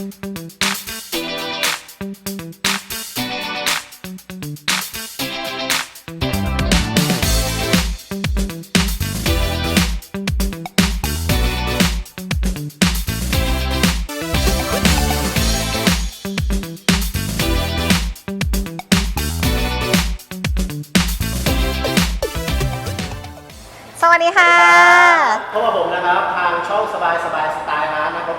สวัสดีค่ะ พบกับผมนะครับ ทางช่องสบายสบายสไตล์ฮาร์ดนะครับ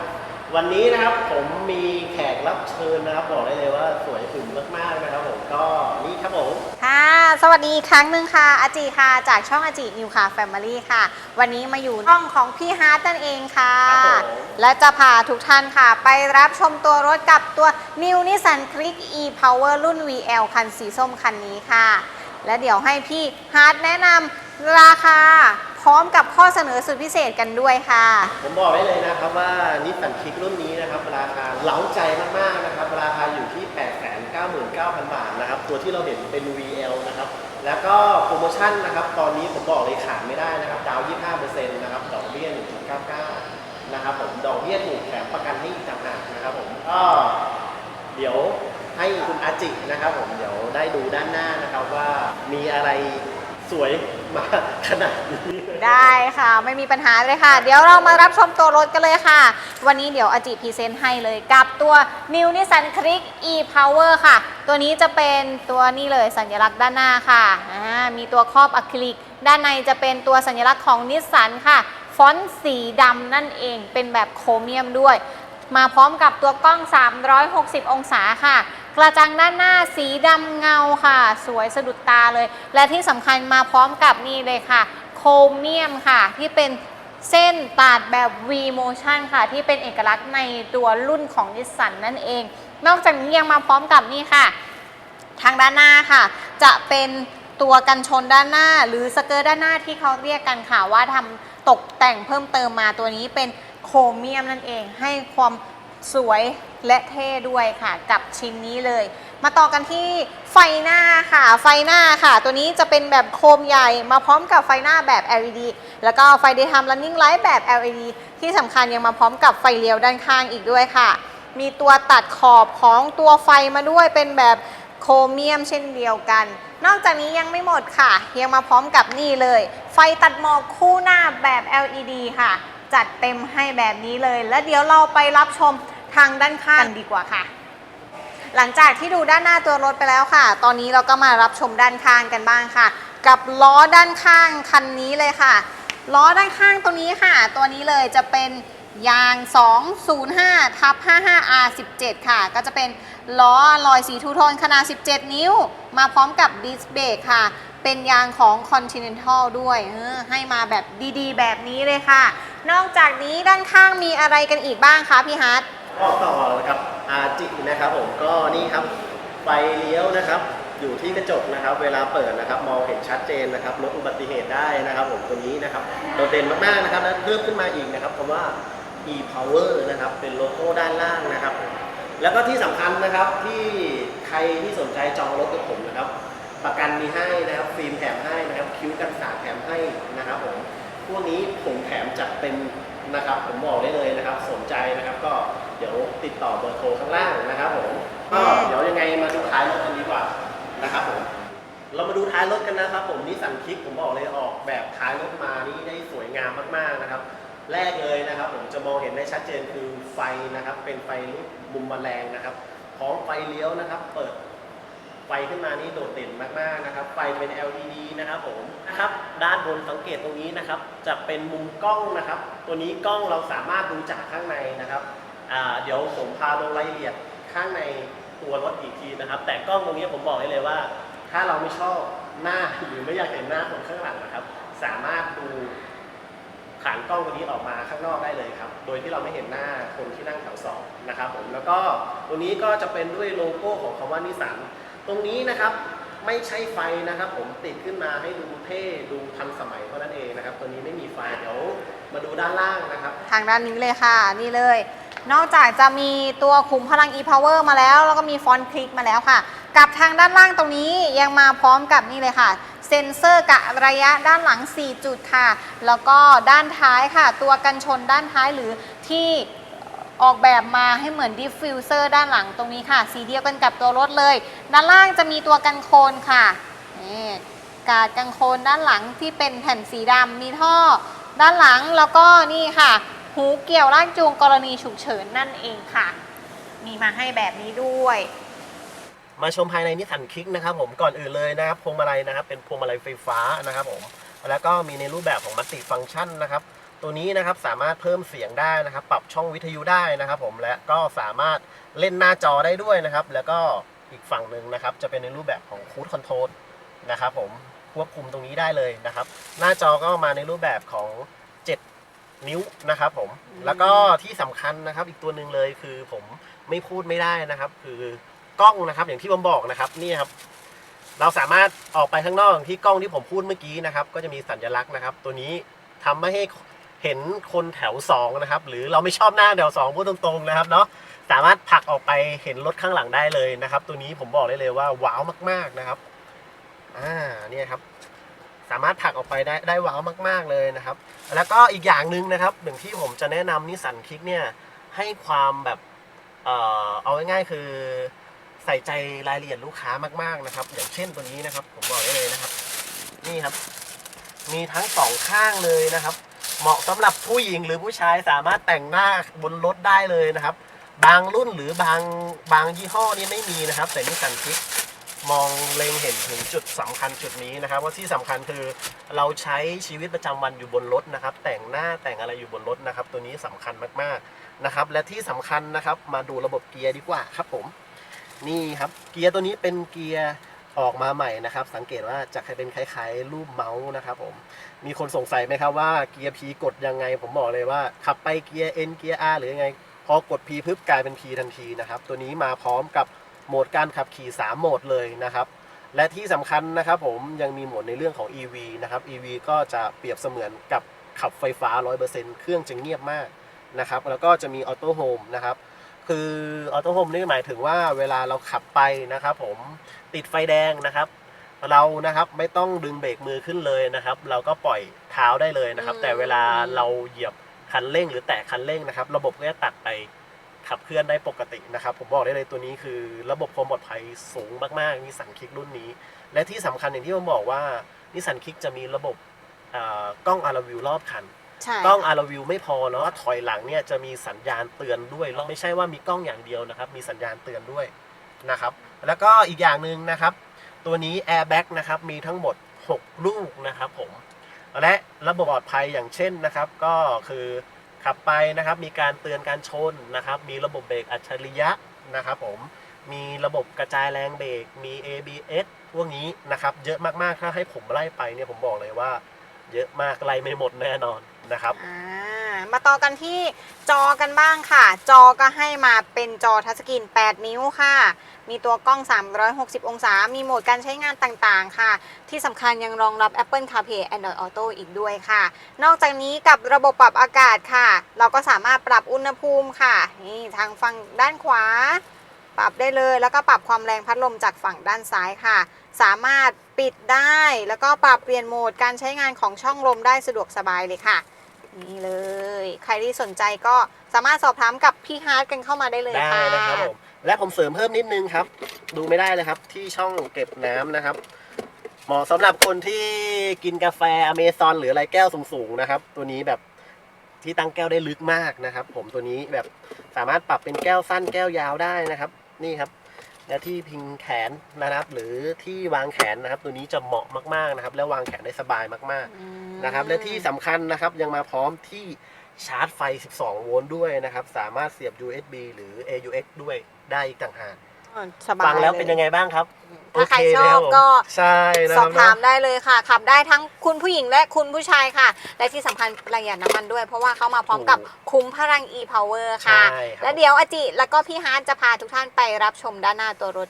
วันนี้นะครับผมมีแขกรับเชิญนะครับบอกได้เลยว่าสวยอุ่นมากๆนะครับผมก็นี่ครับผมค่ะสวัสดีอีกครั้งหนึ่งค่ะอาจีค่ะ จากช่องอาจีนิวค่ะแฟมิลี่ค่ะ วันนี้มาอยู่ช่องของพี่ฮาร์ตนั่นเองค่ะ ครับผม และจะพาทุกท่านค่ะ ไปรับชมตัวรถกับตัว New Nissan Click E Power รุ่น VL คันสีส้มคันนี้ค่ะ และเดี๋ยวให้พี่ฮาร์ตแนะนำราคา พร้อมกับข้อเสนอสุดพิเศษกันด้วยค่ะ ผมบอกได้เลยนะครับว่านิสสันคิกรุ่นนี้นะครับราคาเล้าใจมากๆนะครับราคาอยู่ที่ 899,000 บาทนะครับตัวที่เราเห็นเป็น VL นะครับแล้วก็โปรโมชั่นนะครับตอนนี้ผมบอกเลยขาดไม่ได้นะครับดาว 25%นะครับดอกเบี้ย1.99นะครับผมดอกเบี้ยถูกแถมประกันให้อีกต่างหากนะครับผมก็เดี๋ยวให้คุณอาจินะครับผมเดี๋ยวได้ดูด้านหน้านะครับว่ามีอะไร สวยมาขนาดนี้ ได้ค่ะไม่มีปัญหาเลยค่ะ เดี๋ยวเรามารับชมตัวรถกันเลยค่ะ วันนี้เดี๋ยวอาจิพรีเซนต์ให้เลยกับตัว New Nissan Click E Power ค่ะ ตัวนี้จะเป็นตัวนี้เลยสัญลักษณ์ด้านหน้าค่ะอ่ามีตัวครอบอะคริลิก ด้านในจะเป็นตัวสัญลักษณ์ของนิสสันค่ะ ฟอนต์สีดำนั่นเองเป็นแบบโครเมียมด้วย มาพร้อมกับตัวกล้อง 360 องศาค่ะ กระจังด้านหน้าสีดำเงาค่ะ สวยสะดุดตาเลย และที่สำคัญมาพร้อมกับนี่เลยค่ะ โครเมียมค่ะ ที่เป็นเส้นตัดแบบ V motion ค่ะ ที่เป็นเอกลักษณ์ในตัวรุ่นของนิสสันนั่นเอง นอกจากนี้ยังมาพร้อมกับนี่ค่ะ ทางด้านหน้าค่ะ จะเป็นตัวกันชนด้านหน้า หรือสเกิร์ตด้านหน้าที่เขาเรียกกันค่ะว่าทำตกแต่งเพิ่มเติมมาตัวนี้เป็นโครเมียมนั่นเอง ให้ความ สวยและเท่ด้วยค่ะกับชิ้นนี้เลย มาต่อกันที่ไฟหน้าค่ะ ไฟหน้าค่ะ ตัวนี้จะเป็นแบบโคมใหญ่มาพร้อมกับไฟหน้าแบบ LED แล้วก็ไฟ daytime running light แบบ LED ที่สำคัญยังมาพร้อมกับไฟเลี้ยวด้านข้างอีกด้วยค่ะ มีตัวตัดขอบของตัวไฟมาด้วยเป็นแบบโครเมียมเช่นเดียวกัน นอกจากนี้ยังไม่หมดค่ะ ยังมาพร้อมกับนี่เลย ไฟตัดหมอกคู่หน้าแบบ LED ค่ะ จัดเต็มให้แบบนี้เลย แล้วเดี๋ยวเราไปรับชม ทางด้านข้างกันดีกว่าค่ะ หลังจากที่ดูด้านหน้าตัวรถไปแล้วค่ะ ตอนนี้เราก็มารับชมด้านข้างกันบ้างค่ะ กับล้อด้านข้างคันนี้เลยค่ะ ล้อด้านข้างตัวนี้ค่ะ ตัวนี้เลยจะเป็นยาง 205ทับ 55R17 ค่ะ ก็จะเป็นล้อลอยสีทูโทนขนาด 17 นิ้ว มาพร้อมกับดิสเบรกค่ะ เป็นยางของ Continental ด้วยออให้มาแบบดีๆ แบบนี้เลยค่ะ นอกจากนี้ด้านข้างมีอะไรกันอีกบ้างคะพี่ฮา ร์ดก็ต่อกับอาจินะครับผมก็นี่ครับไฟเลี้ยวนะครับ อยู่ที่กระจกนะครับ เวลาเปิดนะครับ มองเห็นชัดเจนนะครับลดอุบัติเหตุได้นะครับ ผมตัวนี้นะครับโดดเด่นมากๆนะครับแล้วเพิ่มขึ้นมาอีกนะครับคำว่า e power นะครับเป็นโลโก้ด้านล่างนะครับ แล้วก็ที่สำคัญนะครับที่ใครที่สนใจจองรถกับผมนะครับ ประกันมีให้นะครับฟิล์มแถมให้นะครับคิ้วกันสาดแถมให้นะครับผมพวกนี้ผมแถมจัดเต็มนะครับ ผมบอกได้เลยนะครับ สนใจนะครับก็ เดี๋ยวติดต่อเบอร์โทรข้างล่างนะครับผมก็เดี๋ยวยังไงมาดูท้ายรถกันดีกว่านะครับผมเรามาดูท้ายรถกันนะครับผมนิสสันคิกผมบอกเลยออกแบบท้ายรถมานี่ได้สวยงามมากๆนะครับ แรกเลยนะครับ ผมจะมองเห็นได้ชัดเจนคือไฟนะครับ เป็นไฟลุกมุมแมลงนะครับพร้อมไฟเลี้ยวนะครับ เปิดไฟขึ้นมานี่โดดเด่นมากๆนะครับ ไฟเป็น LED นะครับผมนะครับ ด้านบนสังเกตตรงนี้นะครับ จะเป็นมุมกล้องนะครับ ตัวนี้กล้องเราสามารถดูจากข้างในนะครับ อ่าเดี๋ยวผมพาลงรายละเอียดข้างในตัวรถอีกทีนะครับ แต่กล้องตรงนี้ผมบอกได้เลยว่า ถ้าเราไม่ชอบหน้าหรือไม่อยากเห็นหน้าคนข้างหลังนะครับ สามารถดูขานกล้องตัวนี้ออกมาข้างนอกได้เลยครับ โดยที่เราไม่เห็นหน้าคนที่นั่งแถวสองนะครับผม แล้วก็ตัวนี้ก็จะเป็นด้วยโลโก้ของคำว่านิสสัน ตรงนี้นะครับไม่ใช่ไฟนะครับ ผมติดขึ้นมาให้ดูเท่ดูทันสมัยเท่านั้นเองนะครับ ตัวนี้ไม่มีไฟเดี๋ยวมาดูด้านล่างนะครับ ทางด้านนี้เลยค่ะ นี่เลย นอกจากจะมีตัวคุมพลัง e-power มาแล้ว แล้วก็มีฟอนต์คลิกมาแล้วค่ะ กับทางด้านล่างตรงนี้ยังมาพร้อมกับนี่เลยค่ะ เซ็นเซอร์กะระยะด้านหลัง 4 จุดค่ะ แล้วก็ด้านท้ายค่ะ ตัวกันชนด้านท้ายหรือที่ออกแบบมาให้เหมือนดิฟฟิวเซอร์ด้านหลังตรงนี้ค่ะ สีเดียวกันกับตัวรถเลย ด้านล่างจะมีตัวกันโคลนค่ะนี่กาดกันโคลนด้านหลังที่เป็นแผ่นสีดำมีท่อด้านหลังแล้วก็นี่ค่ะ หูเกี่ยวลากจูงกรณีฉุกเฉินนั่นเองค่ะ มีมาให้แบบนี้ด้วย มาชมภายในนิสสันคิกนะครับผมก่อนอื่นเลยนะครับพวงมาลัยนะครับ เป็นพวงมาลัยไฟฟ้านะครับผมแล้วก็มีในรูปแบบของมัลติฟังก์ชันนะครับตัวนี้นะครับสามารถเพิ่มเสียงได้นะครับ ปรับช่องวิทยุได้นะครับ ผมและก็สามารถเล่นหน้าจอได้ด้วยนะครับ แล้วก็อีกฝั่งหนึ่งนะครับ จะเป็นในรูปแบบของคูดคอนโทรลนะครับ ผมควบคุมตรงนี้ได้เลยนะครับ หน้าจอก็มาในรูปแบบของ นิ้วนะครับผมแล้วก็ที่สำคัญนะครับ อีกตัวหนึ่งเลยคือผมไม่พูดไม่ได้นะครับ คือกล้องนะครับ อย่างที่ผมบอกนะครับนี่ครับ เราสามารถออกไปข้างนอกอย่างที่กล้องที่ผมพูดเมื่อกี้นะครับ ก็จะมีสัญลักษณ์นะครับ ตัวนี้ทำไม่ให้เห็นคนแถวสองนะครับหรือเราไม่ชอบหน้าแถวสองพูดตรงๆนะครับเนาะสามารถผลักออกไปเห็นรถข้างหลังได้เลยนะครับ ตัวนี้ผมบอกได้เลยว่าว้าวมาก ๆนะครับอ่าเนี่ยครับ สามารถผลักออกไปได้ได้ว้าวมาก ๆเลยนะครับ แล้วก็อีกอย่างหนึ่งนะครับหนึ่งที่ผมจะแนะนำนิสันคิกเนี่ยให้ความแบบเอ่อเอาง่ายๆคือใส่ใจรายละเอียดลูกค้ามากๆนะครับ อย่างเช่นตัวนี้นะครับ ผมบอกได้เลยนะครับ นี่ครับ มีทั้งสองข้างเลยนะครับ เหมาะสำหรับผู้หญิงหรือผู้ชายสามารถแต่งหน้าบนรถได้เลยนะครับ บางรุ่นหรือบางบางยี่ห้อนี่ไม่มีนะครับ แต่นิสสันคิก มองเล็งเห็นถึงจุดสำคัญจุดนี้นะครับ ว่าที่สำคัญคือเราใช้ชีวิตประจำวันอยู่บนรถนะครับ แต่งหน้าแต่งอะไรอยู่บนรถนะครับ ตัวนี้สำคัญมากๆนะครับ และที่สำคัญนะครับมาดูระบบเกียร์ดีกว่าครับผม นี่ครับเกียร์ตัวนี้เป็นเกียร์ออกมาใหม่นะครับ สังเกตว่าจะเป็นคล้ายๆรูปเมาส์นะครับผมมีคนสงสัยไหมครับว่าเกียร์ P กดยังไง ผมบอกเลยว่า ขับไปเกียร์ N เกียร์ R หรือยังไง พอกด P ปุ๊บกลายเป็น P ทันทีนะครับ ตัวนี้มาพร้อมกับ โหมดการขับขี่ 3 โหมดเลยนะครับ และที่สำคัญนะครับผมยังมีโหมดในเรื่องของ EV นะครับ EV ก็จะเปรียบเสมือนกับขับไฟฟ้า 100%เครื่องจะเงียบมากนะครับแล้วก็จะมีออโต้โฮมนะครับคือออโต้โฮมนี่หมายถึงว่าเวลาเราขับไปนะครับผมติดไฟแดงนะครับ เรานะครับไม่ต้องดึงเบรกมือขึ้นเลยนะครับ เราก็ปล่อยเท้าได้เลยนะครับ แต่เวลาเราเหยียบคันเร่งหรือแตะคันเร่งนะครับ ระบบก็จะตัดไป ขับเคลื่อนได้ปกตินะครับ ผมบอกได้เลยตัวนี้คือระบบความปลอดภัยสูงมากๆนิสสันคิกรุ่นนี้ และที่สำคัญอย่างที่ผมบอกว่านิสสันคิกจะมีระบบอ่ากล้องอาร์วิวรอบคันใช่กล้องอาร์วิวไม่พอเนาะถอยหลังเนี่ยจะมีสัญญาณเตือนด้วยไม่ใช่ว่ามีกล้องอย่างเดียวนะครับ มีสัญญาณเตือนด้วยนะครับ แล้วก็อีกอย่างหนึ่งนะครับ ตัวนี้ Airbag นะครับมีทั้งหมด 6 ลูกนะครับผมและระบบปลอดภัยอย่างเช่นนะครับ ก็คือ ขับไปนะครับมีการเตือนการชนนะครับ มีระบบเบรกอัจฉริยะนะครับผมมีระบบกระจายแรงเบรกมี ABS พวกนี้นะครับเยอะมากๆถ้าให้ผมไล่ไปเนี่ยผมบอกเลยว่า เยอะมากไล่ไม่หมดแน่นอนนะครับ อ่า มาต่อกันที่จอกันบ้างค่ะ จอก็ให้มาเป็นจอทัชสกรีน 8 นิ้วค่ะ มีตัวกล้อง 360 องศา มีโหมดการใช้งานต่างๆ ค่ะ ที่สำคัญยังรองรับ Apple CarPlay Android Auto อีกด้วยค่ะ นอกจากนี้กับระบบปรับอากาศค่ะ เราก็สามารถปรับอุณหภูมิค่ะ นี่ทางฝั่งด้านขวา ปรับได้เลย แล้วก็ปรับความแรงพัดลมจากฝั่งด้านซ้ายค่ะ สามารถปิดได้ แล้วก็ปรับเปลี่ยนโหมดการใช้งานของช่องลมได้สะดวกสบายเลยค่ะนี่เลย ใครที่สนใจก็สามารถสอบถามกับพี่ฮาร์ดกันเข้ามาได้เลยได้ค่ะนะครับผมและผมเสริมเพิ่มนิดนึงครับ ดูไม่ได้เลยครับ ที่ช่องเก็บน้ำนะครับเหมาะสำหรับคนที่กินกาแฟอเมซอนหรืออะไรแก้วสูงๆนะครับ ตัวนี้แบบที่ตั้งแก้วได้ลึกมากนะครับ ผมตัวนี้แบบสามารถปรับเป็นแก้วสั้นแก้วยาวได้นะครับ นี่ครับและที่พิงแขนนะครับ หรือที่วางแขนนะครับ ตัวนี้จะเหมาะมากๆนะครับ แล้ววางแขนได้สบายมากๆอืมนะครับ และที่สำคัญนะครับยังมาพร้อมที่ ชาร์จไฟ 12 โวลต์ด้วยนะครับ สามารถเสียบ USB หรือ AUX ด้วยได้อีกต่างหากสบายฟังแล้วเป็นยังไงบ้างครับ ถ้าใครโเคชไหมอบผมก็ใช่นะสคอรับบถามได้เลยค่ะ ขับได้ทั้งคุณผู้หญิงและคุณผู้ชายค่ะ และที่สำคัญประหยัดน้ำมันด้วย เพราะว่าเขามาพร้อมกับคุ้มพลัง e-power ค่ะใช่ครับและเดี๋ยวอาจิ แล้วก็พี่ฮาร์ดจะพาทุกท่านไปรับชมด้านหน้าตัวรถ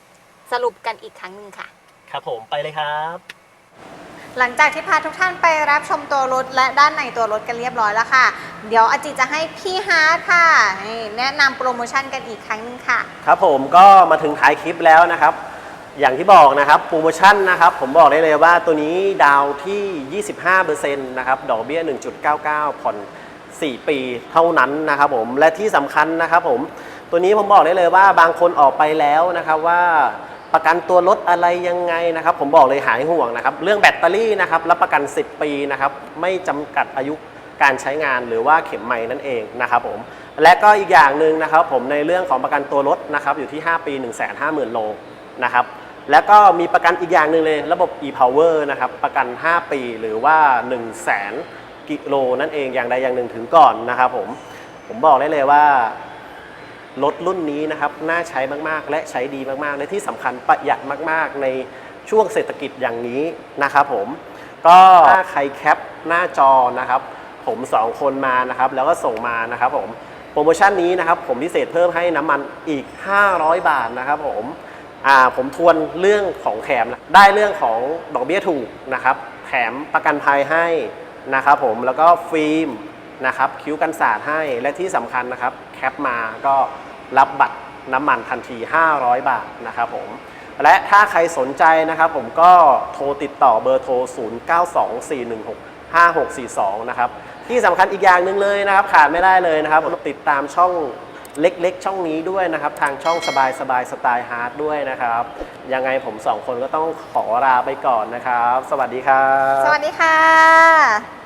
สรุปกันอีกครั้งหนึ่งค่ะ ครับผมไปเลยครับ หลังจากที่พาทุกท่านไปรับชมตัวรถและด้านในตัวรถกันเรียบร้อยแล้วค่ะ เดี๋ยวอาจิจะให้พี่ฮาร์ดค่ะนี่แนะนำโปรโมชั่นกันอีกครั้งหนึงค่ะ ครับผมก็มาถึงท้ายคลิปแล้วนะครับ อย่างที่บอกนะครับโปรโมชั่นนะครับ ผมบอกได้เลยว่าตัวนี้ดาวที่ 25%นะครับดอกเบี้ย 1.99 ผ่อน 4 ปีเท่านั้นนะครับผมและที่สำคัญนะครับผมตัวนี้ผมบอกได้เลยว่าบางคนออกไปแล้วนะครับว่า ประกันตัวรถอะไรยังไงนะครับ ผมบอกเลยหายห่วงนะครับ เรื่องแบตเตอรี่นะครับรับประกัน 10 ปีนะครับไม่จำกัดอายุการใช้งานหรือว่าเข็มไม้นั่นเองนะครับผมและก็อีกอย่างหนึ่งนะครับผมในเรื่องของประกันตัวรถนะครับอยู่ที่ 5 ปี 1 5 0 0 0 0 โลนะครับแล้วก็มีประกันอีกอย่างหนึ่งเลยระบบ e-power นะครับประกัน 5 ปีหรือว่า 1 0 0 0 0แสนกิโลนั่นเองอย่างใดอย่างหนึ่งถึงก่อนนะครับผมผมบอกได้เลยว่า รถรุ่นนี้นะครับน่าใช้มากๆ และใช้ดีมากๆ และที่สำคัญประหยัดมากๆ ในช่วงเศรษฐกิจอย่างนี้นะครับผมก็ถ้าใครแคปหน้าจอนะครับ ผม 2 คนมานะครับ แล้วก็ส่งมานะครับผมโปรโมชั่นนี้นะครับ ผมพิเศษเพิ่มให้น้ำมันอีก 500 บาทนะครับผมอ่าผมทวนเรื่องของแถมนะได้เรื่องของดอกเบี้ยถูกนะครับ แถมประกันภัยให้นะครับผมแล้วก็ฟิล์มนะครับคิ้วกันสาดให้และที่สำคัญนะครับ ปมาก็รับบัตรน้ำมันทันที 500 บาทนะครับผม และถ้าใครสนใจนะครับผมก็โทรติดต่อเบอร์โทร 0924165642 นะครับ ที่สำคัญอีกอย่างหนึ่งเลยนะครับ ขาดไม่ได้เลยนะครับติดตามช่องเล็กๆ ช่องนี้ด้วยนะครับ ทางช่องสบายสบายสไตล์ฮาร์ดด้วยนะครับ ยังไงผมสองคนก็ต้องขอลาไปก่อนนะครับ สวัสดีครับ สวัสดีค่ะ